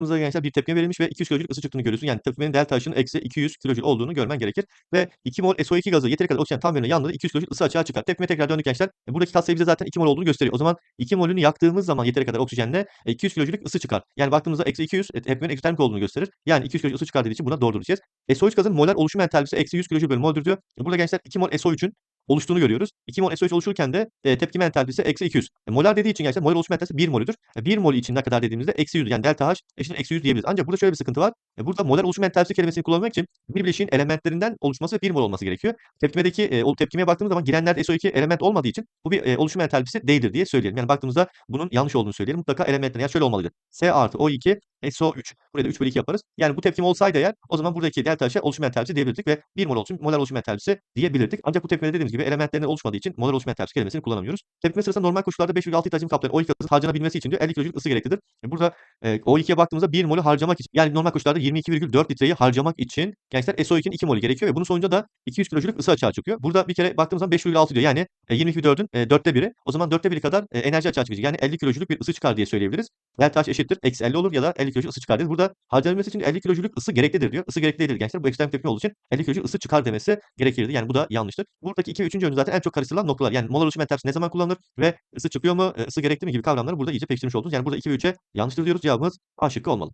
baktığımızda gençler bir tepkime verilmiş ve 200 kilojül ısı çıktığını görüyorsun. Yani tepkimenin delta H'ının eksi 200 kilojül olduğunu görmen gerekir ve 2 mol SO2 gazı yeteri kadar oksijen tam verimle yandığında 200 kilojül ısı açığa çıkar. Tepkime tekrar döndük gençler. E, buradaki katsayı bize zaten 2 mol olduğunu gösteriyor. O zaman 2 molünü yaktığımız zaman yeteri kadar oksijenle e, 200 kilojüllük ısı çıkar. Yani baktığımızda eksi 200 e, tepkimenin eksotermik olduğunu gösterir. Yani 200 kilojül ısı çıkar dediği için buna doğru duracağız. SO3 gazın molar oluşum entalpisi eksi 100 kilojül bölü moldür diyor. E, burada gençler 2 mol SO3'ün oluştuğunu görüyoruz. 2 mol SO3 oluşurken de e, tepkime entalpisi eksi 200. E, molar dediği için gençler molar oluşum entalpisi 1 molüdür. E, 1 mol için ne kadar dediğimizde eksi 100 yani delta H eşittir eksi 100 diyebiliriz. Ancak burada şöyle bir sıkıntı var. E, burada molar oluşum entalpisi kelimesini kullanmak için bir bileşiğin elementlerinden oluşması 1 mol olması gerekiyor. Tepkimedeki e, o tepkimeye baktığımız zaman girenlerde SO2 element olmadığı için bu bir e, oluşum entalpisi değildir diye söyleyelim. Yani baktığımızda bunun yanlış olduğunu söyleyelim. Mutlaka elementler yani şöyle olmalıydı. S artı O2 SO3. Buraya da 3 bölü 2 yaparız. Yani bu tepkime olsaydı eğer o zaman buradaki delta H'e oluşum entalpisi diyebilirdik ve 1 mol oluşum, molar oluşum entalpisi diyebilirdik. Ancak bu tepkimede dediğimiz gibi elementlerinin oluşmadığı için molar oluşum entalpisi kelimesini kullanamıyoruz. Tepkime sırasında normal koşullarda 5,6 litre hacim kaplayan O2 gazı harcanabilmesi için diyor 50 kilojül ısı gereklidir. E burada e, O2'ye baktığımızda 1 molü harcamak için yani normal koşullarda 22,4 litreyi harcamak için gençler SO2'nin 2 molü gerekiyor ve bunun sonucunda da 200 kilojülük ısı açığa çıkıyor. Burada bir kere baktığımız zaman 5,6 diyor. Yani e, 22,4'ün e, 4'te 1'i. O zaman 4'te 1'i kadar e, enerji açığa çıkacak. Yani 50 kilojülük bir ısı çıkar diye söyleyebiliriz. Delta H eşittir. Eksi 50 olur ya da 50 kilojül ısı çıkar deriz. Burada harcanabilmesi için 50 kilojülük ısı gereklidir diyor. Isı gerekli değildir gençler. Bu ekstrem tepkime olduğu için 50 kilojül ısı çıkar demesi gerekirdi. Yani bu da yanlıştır. Buradaki 2 ve 3. yönü zaten en çok karıştırılan noktalar. Yani molar oluşum entalpisi ne zaman kullanılır ve ısı çıkıyor mu, ısı gerekli mi gibi kavramları burada iyice pekiştirmiş oldunuz. Yani burada 2 ve 3'e yanlıştır diyoruz. Cevabımız A şıkkı olmalı.